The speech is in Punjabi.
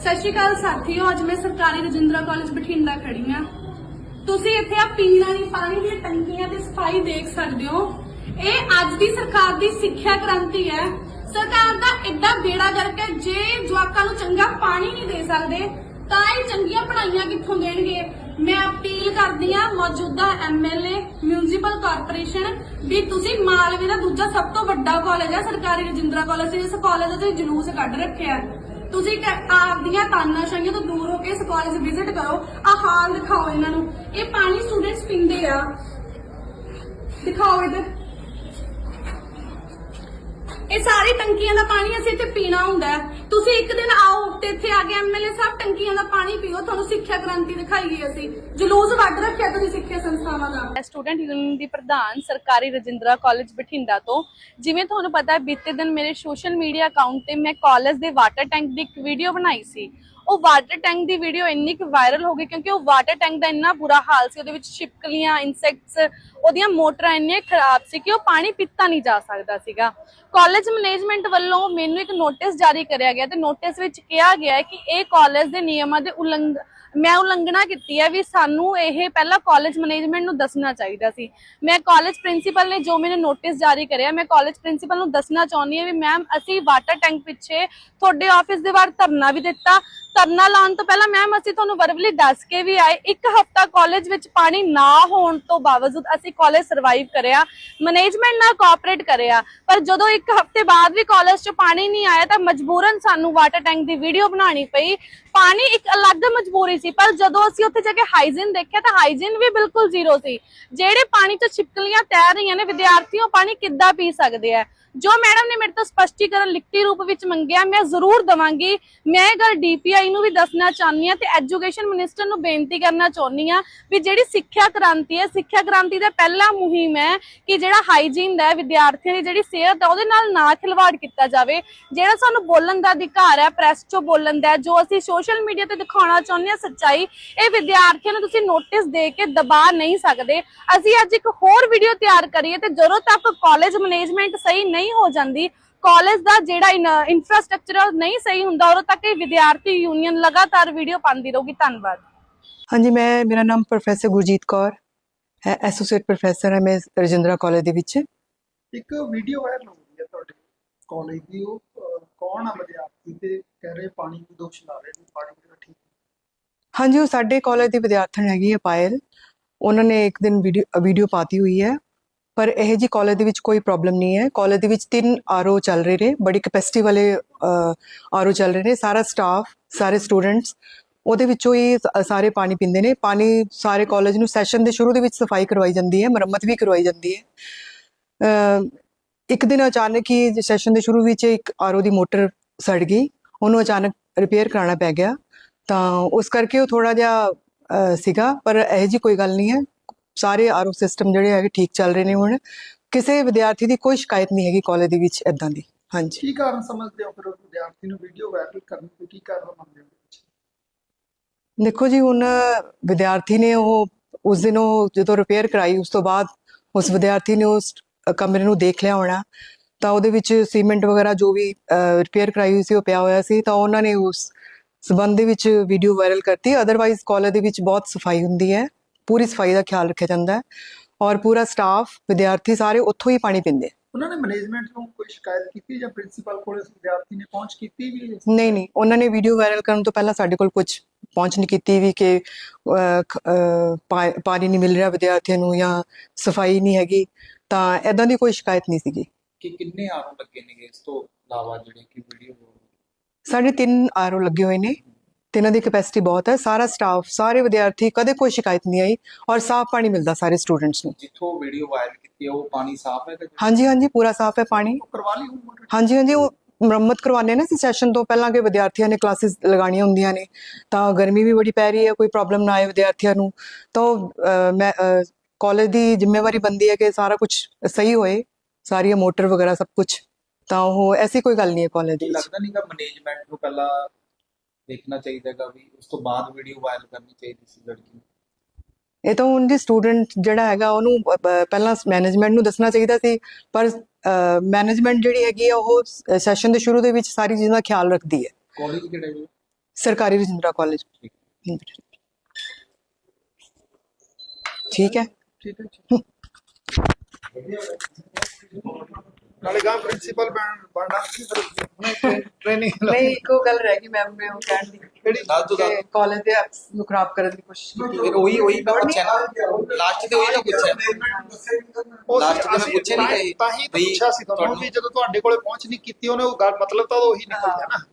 ਸਤਿ ਸ਼੍ਰੀ ਅਕਾਲ ਸਾਥੀਓ, ਅੱਜ ਮੈਂ ਸਰਕਾਰੀ ਰਜਿੰਦਰਾ ਕਾਲਜ ਬਠਿੰਡਾ ਖੜੀ ਹਾਂ। ਤੁਸੀਂ ਇੱਥੇ ਆ ਪੀਣ ਵਾਲੀ ਪਾਣੀ ਦੀਆਂ ਟੰਕੀਆਂ ਤੇ ਸਫ਼ਾਈ ਦੇਖ ਸਕਦੇ ਹੋ। ਇਹ ਅੱਜ ਦੀ ਸਰਕਾਰ ਦੀ ਸਿੱਖਿਆ ਕ੍ਰਾਂਤੀ ਹੈ। ਸਰਕਾਰ ਦਾ ਐਡਾ ਬੇੜਾ ਕਰਕੇ ਜੇ ਜਵਾਕਾਂ ਨੂੰ ਚੰਗਾ ਪਾਣੀ ਨਹੀਂ ਦੇ ਸਕਦੇ, ਤਾਂ ਇਹ ਚੰਗੀਆਂ ਪੜ੍ਹਾਈਆਂ ਕਿੱਥੋਂ ਦੇਣਗੇ? ਮੈਂ ਅਪੀਲ ਕਰਦੀ ਹਾਂ, ਮੌਜੂਦਾ ਐਮਐਲਏ ਮਿਊਨਿਸਪਲ ਕਾਰਪੋਰੇਸ਼ਨ, ਵੀ ਤੁਸੀਂ ਮਾਲਵੇ ਦਾ ਦੂਜਾ ਸਭ ਤੋਂ ਵੱਡਾ ਕਾਲਜ ਹੈ, ਸਰਕਾਰੀ ਰਜਿੰਦਰਾ ਕਾਲਜ ਇਸ ਕਾਲਜ ਦਾ ਤੁਸੀਂ ਜਲੂਸ ਕੱਢ ਰੱਖਿਆ ਹੈ। ਤੁਸੀਂ ਆਪਦੀਆਂ ਤਾਨਾਸ਼ਾਹੀਆਂ ਤੋਂ ਦੂਰ ਹੋ ਕੇ ਇਸ ਕਾਲਜ ਵਿਜ਼ਿਟ ਕਰੋ। ਆ ਹਾਲ ਦਿਖਾਓ ਇਹਨਾਂ ਨੂੰ। ਇਹ ਪਾਣੀ ਸਟੂਡੈਂਟਸ ਪੀਂਦੇ ਆ। ਦਿਖਾਓ ਇੱਧਰ। ਇਹ ਸਾਰੀ ਟੰਕੀਆਂ ਦਾ ਪਾਣੀ ਅਸੀਂ ਇੱਥੇ ਪੀਣਾ ਹੁੰਦਾ ਤੁਸੀਂ ਇੱਕ ਦਿਨ ਆਓ ਤੇ ਇੱਥੇ ਆ ਕੇ ਐਮਐਲਏ ਸਾਹਿਬ ਟੰਕੀਆਂ ਦਾ ਪਾਣੀ ਪੀਓ, ਤੁਹਾਨੂੰ ਸਿੱਖਿਆ ਕ੍ਰਾਂਤੀ ਦਿਖਾਈਏ ਅਸੀਂ। ਜਲੂਸ ਵੱਢ ਰੱਖਿਆ ਤੁਸੀਂ ਸਿੱਖਿਆ ਸੰਸਥਾਵਾਂ ਦਾ। ਮੈਂ ਸਟੂਡੈਂਟ ਯੂਨੀਅਨ ਦੀ ਪ੍ਰਧਾਨ ਸਰਕਾਰੀ ਰਜਿੰਦਰਾ ਕਾਲਜ ਬਠਿੰਡਾ ਤੋਂ। ਜਿਵੇਂ ਤੁਹਾਨੂੰ ਪਤਾ ਹੈ, ਬੀਤੇ ਦਿਨ ਮੇਰੇ ਸੋਸ਼ਲ ਮੀਡੀਆ ਅਕਾਊਂਟ ਤੇ ਮੈਂ ਕਾਲਜ ਦੇ ਵਾਟਰ ਟੈਂਕ ਦੀ ਇੱਕ ਵੀਡੀਓ ਬਣਾਈ ਸੀ। ਉਹ ਵਾਟਰ ਟੈਂਕ ਦੀ ਵੀਡੀਓ ਇੰਨੀ ਕੁ ਵਾਇਰਲ ਹੋ ਗਈ ਕਿਉਂਕਿ ਉਹ ਵਾਟਰ ਟੈਂਕ ਦਾ ਇੰਨਾ ਬੁਰਾ ਹਾਲ ਸੀ, ਉਹਦੇ ਵਿੱਚ ਛਿਪਕਲੀਆਂ ਇਨਸੈਕਟਸ ਉਹਦੀਆਂ ਮੋਟਰਾਂ ਇੰਨੀਆਂ ਖਰਾਬ ਸੀ ਕਿ ਉਹ ਪਾਣੀ ਪੀਤਾ ਨਹੀਂ ਜਾ ਸਕਦਾ ਸੀਗਾ। ਕਾਲਜ ਮੈਨੇਜਮੈਂਟ ਵੱਲੋਂ ਮੈਨੂੰ ਇੱਕ ਨੋਟਿਸ ਜਾਰੀ ਕਰਿਆ ਗਿਆ ਤੇ ਨੋਟਿਸ ਵਿੱਚ ਕਿਹਾ ਗਿਆ ਹੈ ਕਿ ਇਹ ਕਾਲਜ ਦੇ ਨਿਯਮਾਂ ਦੇ ਉਲੰਘ, ਮੈਂ ਉਲੰਘਣਾ ਕੀਤੀ ਹੈ ਵੀ ਸਾਨੂੰ ਇਹ ਪਹਿਲਾਂ ਕਾਲਜ ਮੈਨੇਜਮੈਂਟ ਨੂੰ ਦੱਸਣਾ ਚਾਹੀਦਾ ਸੀ। ਮੈਂ ਕਾਲਜ ਪ੍ਰਿੰਸੀਪਲ ਨੇ ਜੋ ਮੈਨੂੰ ਨੋਟਿਸ ਜਾਰੀ ਕਰਿਆ, ਮੈਂ ਕਾਲਜ ਪ੍ਰਿੰਸੀਪਲ ਨੂੰ ਦੱਸਣਾ ਚਾਹੁੰਦੀ ਹਾਂ ਵੀ ਮੈਮ ਅਸੀਂ ਵਾਟਰ ਟੈਂਕ ਪਿੱਛੇ ਤੁਹਾਡੇ ਆਫਿਸ ਦੇ ਬਾਹਰ ਧਰਨਾ ਵੀ ਦਿੱਤਾ ਧਰਨਾ ਲਾਉਣ ਤੋਂ ਪਹਿਲਾਂ ਮੈਮ ਅਸੀਂ ਤੁਹਾਨੂੰ ਵਰਬਲੀ ਦੱਸ ਕੇ ਵੀ ਆਏ। ਇੱਕ ਹਫਤਾ ਕਾਲਜ ਵਿੱਚ ਪਾਣੀ ਨਾ ਹੋਣ ਤੋਂ ਬਾਵਜੂਦ ਅਸੀਂ ਕਾਲਜ ਸਰਵਾਈਵ ਕਰਿਆ ਮੈਨੇਜਮੈਂਟ ਨਾਲ ਕੋਆਪਰੇਟ ਕਰਿਆ। ਪਰ ਜਦੋਂ ਇੱਕ ਹਫ਼ਤੇ ਬਾਅਦ ਵੀ ਕਾਲਜ 'ਚ ਪਾਣੀ ਨਹੀਂ ਆਇਆ ਤਾਂ ਮਜਬੂਰਨ ਸਾਨੂੰ ਵਾਟਰ ਟੈਂਕ ਦੀ ਵੀਡੀਓ ਬਣਾਉਣੀ ਪਈ। ਪਾਣੀ ਇੱਕ ਅਲੱਗ ਮਜਬੂਰੀ ਸੀ, ਪਰ ਜਦੋਂ ਅਸੀਂ ਉੱਥੇ ਜਾ ਕੇ ਹਾਈਜੀਨ ਦੇਖਿਆ ਤਾਂ ਹਾਈਜੀਨ ਵੀ ਬਿਲਕੁਲ ਜ਼ੀਰੋ ਸੀ। ਜਿਹੜੇ ਪਾਣੀ 'ਚ ਛਿਪਕਲੀਆਂ ਤੈਰ ਰਹੀਆਂ ਨੇ ਵਿਦਿਆਰਥੀ ਉਹ ਪਾਣੀ ਕਿੱਦਾਂ ਪੀ ਸਕਦੇ ਆ? ਜੋ ਮੈਡਮ ਨੇ ਮੇਰੇ ਤੋਂ ਸਪਸ਼ਟੀਕਰਨ ਲਿਖਤੀ ਰੂਪ ਵਿੱਚ ਮੰਗਿਆ, ਮੈਂ ਜ਼ਰੂਰ ਦਵਾਂਗੀ। ਮੈਂ ਇਹ ਗੱਲ ਡੀਪੀਆਈ ਨੂੰ ਵੀ ਦੱਸਣਾ ਚਾਹੁੰਦੀ ਹਾਂ ਤੇ ਐਜੂਕੇਸ਼ਨ ਮਿਨਿਸਟਰ ਨੂੰ ਬੇਨਤੀ ਕਰਨਾ ਚਾਹੁੰਦੀ ਹਾਂ ਵੀ ਜਿਹੜੀ ਸਿੱਖਿਆ ਕ੍ਰਾਂਤੀ ਹੈ, ਸਿੱਖਿਆ ਕ੍ਰਾਂਤੀ ਦਾ ਪਹਿਲਾ ਮੁਹਿੰਮ ਹੈ ਕਿ ਜਿਹੜਾ ਹਾਈਜੀਨ ਦਾ ਵਿਦਿਆਰਥੀਆਂ ਦੀ ਜਿਹੜੀ ਸਿਹਤ ਹੈ, ਉਹਦੇ ਨਾਲ ਨਾ ਖਿਲਵਾੜ ਕੀਤਾ ਜਾਵੇ। ਜਿਹੜਾ ਸਾਨੂੰ ਬੋਲਣ ਦਾ ਅਧਿਕਾਰ ਹੈ ਪ੍ਰੈਸ 'ਚੋਂ ਬੋਲਣ ਦਾ ਜੋ ਅਸੀਂ ਸੋਸ਼ਲ ਮੀਡੀਆ ਤੇ ਦਿਖਾਉਣਾ ਚਾਹੁੰਦੇ ਹਾਂ ਸੱਚਾਈ, ਇਹ ਵਿਦਿਆਰਥੀਆਂ ਨੂੰ ਤੁਸੀਂ ਨੋਟਿਸ ਦੇ ਕੇ ਦਬਾ ਨਹੀਂ ਸਕਦੇ। ਅਸੀਂ ਅੱਜ ਇੱਕ ਹੋਰ ਵੀਡੀਓ ਤਿਆਰ ਕਰੀਏ ਤੇ ਜਦੋਂ ਤੱਕ ਕਾਲਜ ਮੈਨੇਜਮੈਂਟ ਸਹੀ ਨਹੀਂ ਹੋ ਜਾਂਦੀ ਕਾਲਜ ਦਾ ਜਿਹੜਾ ਇਨਫਰਾਸਟ੍ਰਕਚਰ ਨਹੀਂ ਸਹੀ ਹੁੰਦਾ ਉਦੋਂ ਤੱਕ ਇਹ ਵਿਦਿਆਰਥੀ ਯੂਨੀਅਨ ਲਗਾਤਾਰ ਵੀਡੀਓ ਪਾਉਂਦੀ ਰਹੂਗੀ। ਧੰਨਵਾਦ। ਹਾਂਜੀ ਮੈਂ ਮੇਰਾ ਨਾਮ ਪ੍ਰੋਫੈਸਰ ਗੁਰਜੀਤ ਕੌਰ ਹੈ ਐਸੋਸੀਏਟ ਪ੍ਰੋਫੈਸਰ ਹੈ ਮੈਂ ਰਜਿੰਦਰਾ ਕਾਲਜ ਦੇ ਵਿੱਚ। ਇੱਕ ਵੀਡੀਓ ਵਾਇਰਲ ਹੋ ਰਹੀ ਹੈ ਤੁਹਾਡੇ ਕਾਲਜ ਦੀ ਉਹ ਕੌਣ ਆ ਵਿਦਿਆਰਥੀ ਤੇ ਕਹਿ ਰਹੇ ਪਾਣੀ ਨੂੰ ਦੋਸ਼ ਲਾ ਰਹੇ ਨੇ ਪਾਣੀ ਜਿਹੜਾ ਠੀਕ ਹਾਂਜੀ ਉਹ ਸਾਡੇ ਕਾਲਜ ਦੀ ਵਿਦਿਆਰਥਣ ਹੈਗੀ ਹੈ ਪਾਇਲ। ਉਹਨਾਂ ਨੇ ਇੱਕ ਦਿਨ ਵੀਡੀਓ ਵੀਡੀਓ ਪਾਤੀ ਹੋਈ ਹੈ। ਪਰ ਇਹ ਜੀ ਕਾਲਜ ਦੇ ਵਿੱਚ ਕੋਈ ਪ੍ਰੋਬਲਮ ਨਹੀਂ ਹੈ। ਕਾਲਜ ਦੇ ਵਿੱਚ ਤਿੰਨ ਆਰਓ ਚੱਲ ਰਹੇ ਨੇ, ਬੜੀ ਕੈਪੈਸਿਟੀ ਵਾਲੇ ਆਰਓ ਚੱਲ ਰਹੇ ਨੇ। ਸਾਰਾ ਸਟਾਫ ਸਾਰੇ ਸਟੂਡੈਂਟਸ ਉਹਦੇ ਵਿੱਚੋਂ ਹੀ ਸਾਰੇ ਪਾਣੀ ਪੀਂਦੇ ਨੇ। ਪਾਣੀ ਸਾਰੇ ਕਾਲਜ ਨੂੰ ਸੈਸ਼ਨ ਦੇ ਸ਼ੁਰੂ ਦੇ ਵਿੱਚ ਸਫ਼ਾਈ ਕਰਵਾਈ ਜਾਂਦੀ ਹੈ, ਮੁਰੰਮਤ ਵੀ ਕਰਵਾਈ ਜਾਂਦੀ ਹੈ। ਇੱਕ ਦਿਨ ਅਚਾਨਕ ਹੀ ਸੈਸ਼ਨ ਦੇ ਸ਼ੁਰੂ ਵਿੱਚ ਇੱਕ ਆਰਓ ਦੀ ਮੋਟਰ ਸੜ ਗਈ। ਉਹਨੂੰ ਅਚਾਨਕ ਰਿਪੇਅਰ ਕਰਾਉਣਾ ਪੈ ਗਿਆ। ਤਾਂ ਉਸ ਕਰਕੇ ਉਹ ਥੋੜਾ ਜਿਹਾ ਸੀਗਾ, ਪਰ ਇਹ ਜੀ ਕੋਈ ਗੱਲ ਨਹੀਂ ਹੈ। ਸਾਰੇ ਆਰਓ ਸਿਸਟਮ ਜਿਹੜੇ ਹੈਗੇ ਠੀਕ ਚੱਲ ਰਹੇ ਨੇ ਹੁਣ। ਕਿਸੇ ਵਿਦਿਆਰਥੀ ਦੀ ਕੋਈ ਸ਼ਿਕਾਇਤ ਨਹੀਂ ਹੈਗੀ ਕਾਲਜ ਦੇ ਵਿੱਚ ਇਦਾਂ ਦੀ। ਹਾਂਜੀ। ਕੀ ਕਾਰਨ ਸਮਝਦੇ ਹੋ ਫਿਰ ਵਿਦਿਆਰਥੀ ਨੂੰ ਵੀਡੀਓ ਵਾਇਰਲ ਕਰਨ ਦੇ ਕੀ ਕਾਰਨ ਮੰਨਦੇ ਹੋ? ਦੇਖੋ ਜੀ ਹੁਣ ਵਿਦਿਆਰਥੀ ਨੇ ਉਹ ਉਸ ਦਿਨ ਉਹ ਜਦੋਂ ਰਿਪੇਅਰ ਕਰਾਈ ਉਸ ਤੋਂ ਬਾਅਦ ਉਸ ਵਿਦਿਆਰਥੀ ਨੇ ਉਸ ਕਮਰੇ ਨੂੰ ਦੇਖ ਲਿਆ ਹੋਣਾ। ਤਾਂ ਉਹਦੇ ਵਿੱਚ ਸੀਮੈਂਟ ਵਗੈਰਾ ਜੋ ਵੀ ਰਿਪੇਅਰ ਕਰਾਈ ਹੋਈ ਸੀ ਉਹ ਪਿਆ ਹੋਇਆ ਸੀ। ਤਾਂ ਉਹਨਾਂ ਨੇ ਉਸ ਸਬੰਧ ਦੇ ਵਿੱਚ ਵੀਡੀਓ ਵਾਇਰਲ ਕਰਤੀ। ਅਦਰਵਾਈਜ਼ ਕਾਲਜ ਦੇ ਵਿੱਚ ਬਹੁਤ ਸਫ਼ਾਈ ਹੁੰਦੀ ਹੈ। ਪੂਰੀ ਸਫ਼ਾਈ ਦਾ ਖਿਆਲ ਰੱਖਿਆ ਜਾਂਦਾ ਹੈ ਔਰ ਪੂਰਾ ਸਟਾਫ ਵਿਦਿਆਰਥੀ ਸਾਰੇ ਉੱਥੋਂ ਹੀ ਪਾਣੀ ਪੀਂਦੇ ਆ। ਉਹਨਾਂ ਨੇ ਮੈਨੇਜਮੈਂਟ ਨੂੰ ਕੋਈ ਸ਼ਿਕਾਇਤ ਕੀਤੀ ਜਾਂ ਪ੍ਰਿੰਸੀਪਲ ਕੋਲ ਇਸ ਵਿਦਿਆਰਥੀ ਨੇ ਪਹੁੰਚ ਕੀਤੀ ਵੀ? ਨਹੀਂ ਨਹੀਂ ਉਹਨਾਂ ਨੇ ਵੀਡੀਓ ਵਾਇਰਲ ਕਰਨ ਤੋਂ ਪਹਿਲਾਂ ਸਾਡੇ ਕੋਲ ਕੁਝ ਪਹੁੰਚ ਨਹੀਂ ਕੀਤੀ ਵੀ ਕਿ ਅਹ, ਖ- ਅਹ, ਪਾ- ਪਾਣੀ ਨਹੀਂ ਮਿਲ ਰਿਹਾ ਵਿਦਿਆਰਥੀਆਂ ਨੂੰ ਜਾਂ ਸਫ਼ਾਈ ਨਹੀਂ ਹੈਗੀ ਤਾਂ ਐਦਾਂ ਦੀ ਕੋਈ ਸ਼ਿਕਾਇਤ ਨਹੀਂ ਸੀਗੀ ਕਿ ਕਿੰਨੇ ਆਰੋ ਲੱਗੇ ਨੇਗੇ ਇਸ ਤੋਂ ਇਲਾਵਾ ਜਿਹੜੇ ਕਿ ਵੀਡੀਓ ਸਾਡੇ ਤਿੰਨ ਆਰਓ ਲੱਗੇ ਹੋਏ ਨੇ ਤਿੰਨਾਂ ਦੀ ਕੈਪੈਸਿਟੀ ਬਹੁਤ ਹੈ। ਸਾਰਾ ਸਟਾਫ ਸਾਰੇ ਵਿਦਿਆਰਥੀ ਕਦੇ ਕੋਈ ਸ਼ਿਕਾਇਤ ਨਹੀਂ ਆਈ ਔਰ ਸਾਫ਼ ਪਾਣੀ ਮਿਲਦਾ ਸਾਰੇ ਸਟੂਡੈਂਟਸ ਨੂੰ। ਜਿੱਥੋਂ ਵੀਡੀਓ ਵਾਇਰਲ ਕੀਤੀ ਹੈ ਉਹ ਪਾਣੀ ਸਾਫ਼ ਹੈ ਕਿ ਹਾਂਜੀ ਹਾਂਜੀ ਪੂਰਾ ਸਾਫ਼ ਹੈ ਪਾਣੀ। ਕਰਵਾ ਲਈ ਹਾਂਜੀ ਹਾਂਜੀ ਉਹ ਮੁਰੰਮਤ ਕਰਵਾਉਂਦੇ ਨੇ ਸੀ ਸੈਸ਼ਨ ਤੋਂ ਪਹਿਲਾਂ ਕਿ ਵਿਦਿਆਰਥੀਆਂ ਨੇ ਕਲਾਸਿਸ ਲਗਾਉਣੀਆਂ ਹੁੰਦੀਆਂ ਨੇ। ਤਾਂ ਗਰਮੀ ਵੀ ਬੜੀ ਪੈ ਰਹੀ ਹੈ ਕੋਈ ਪ੍ਰੋਬਲਮ ਨਾ ਆਏ ਵਿਦਿਆਰਥੀਆਂ ਨੂੰ। ਤਾਂ ਮੈਂ ਕਾਲਜ ਦੀ ਜ਼ਿੰਮੇਵਾਰੀ ਬੰਦੀ ਹੈ ਕਿ ਸਾਰਾ ਕੁਝ ਸਹੀ ਹੋਏ ਸਾਰੀਆਂ ਮੋਟਰ ਵਗੈਰਾ ਸਭ ਕੁਝ ਤਾਂ ਉਹ ਐਸੀ ਕੋਈ ਗੱਲ ਨਹੀਂ ਹੈ ਕਾਲਜ ਕੀ ਦੀ ਲੱਗਦਾ ਨਹੀਂਗਾ ਮੈਨੇਜਮੈਂਟ ਨੂੰ ਪਹਿਲਾਂ ਦੇਖਣਾ ਚਾਹੀਦਾਗਾ ਵੀ ਉਸ ਤੋਂ ਬਾਅਦ ਵੀਡੀਓ ਵਾਇਰਲ ਕਰਨੀ ਚਾਹੀਦੀ ਸੀ ਲੜਕੀ ਨੂੰ। ਇਹ ਤਾਂ ਉਹਦੀ ਸਟੂਡੈਂਟ ਜਿਹੜਾ ਹੈਗਾ ਉਹਨੂੰ ਪਹਿਲਾਂ ਮੈਨੇਜਮੈਂਟ ਨੂੰ ਦੱਸਣਾ ਚਾਹੀਦਾ ਸੀ ਪਰ ਮੈਨੇਜਮੈਂਟ ਜਿਹੜੀ ਹੈਗੀ ਆ ਉਹ ਸੈਸ਼ਨ ਦੇ ਸ਼ੁਰੂ ਦੇ ਵਿੱਚ ਸਾਰੀ ਚੀਜ਼ਾਂ ਦਾ ਖਿਆਲ ਰੱਖਦੀ ਹੈ। ਕਾਲਜ ਕਿਹੜਾ ਜੀ ਸਰਕਾਰੀ ਰਜਿੰਦਰਾ ਕਾਲਜ ਠੀਕ। ਹੈ। ਠੀਕ ਹੈ ਨਾਲੇ ਗਾ ਪ੍ਰਿੰਸੀਪਲ ਬਣਨਾ ਸੀ? ਫਿਰ ਟ੍ਰੇਨਿੰਗ ਨਹੀਂ ਇੱਕੋ ਗੱਲ ਰਹਿ ਗਈ ਮੈਮ ਨੇ ਉਹ ਕਹਿਣ ਦੀ ਕਿਹੜੀ? ਦੱਸ ਦਿਓ, ਦੱਸ ਦਿਓ। ਕਾਲਜ ਦੇ ਨੂੰ ਖਰਾਬ ਕਰਨ ਦੀ ਕੋਸ਼ਿਸ਼ ਕੀਤੀ। ਫਿਰ ਉਹੀ ਉਹੀ ਮੈਂ ਪੁੱਛਿਆ ਨਾ ਲਾਸਟ ਤੇ ਉਹੀ ਤਾਂ ਪੁੱਛਿਆ ਉਹ Last ਤੇ ਮੈਂ ਅਸੀਂ ਪੁੱਛਿਆ ਨਹੀਂ ਤਾਂ ਕਿ ਹੀ ਤਾਂ ਹੀ ਵੀ ਪੁੱਛਿਆ ਸੀ ਤੁਹਾਨੂੰ ਤੁਹਾਨੂੰ- ਵੀ ਜਦੋਂ ਤੁਹਾਡੇ ਕੋਲੇ ਪਹੁੰਚ ਨਹੀਂ ਕੀਤੀ ਉਹਨੇ ਉਹ ਗੱਲ ਮਤਲਬ ਤਾਂ ਉਹੀ ਨਿਕਲ ਗਿਆ ਨਾ।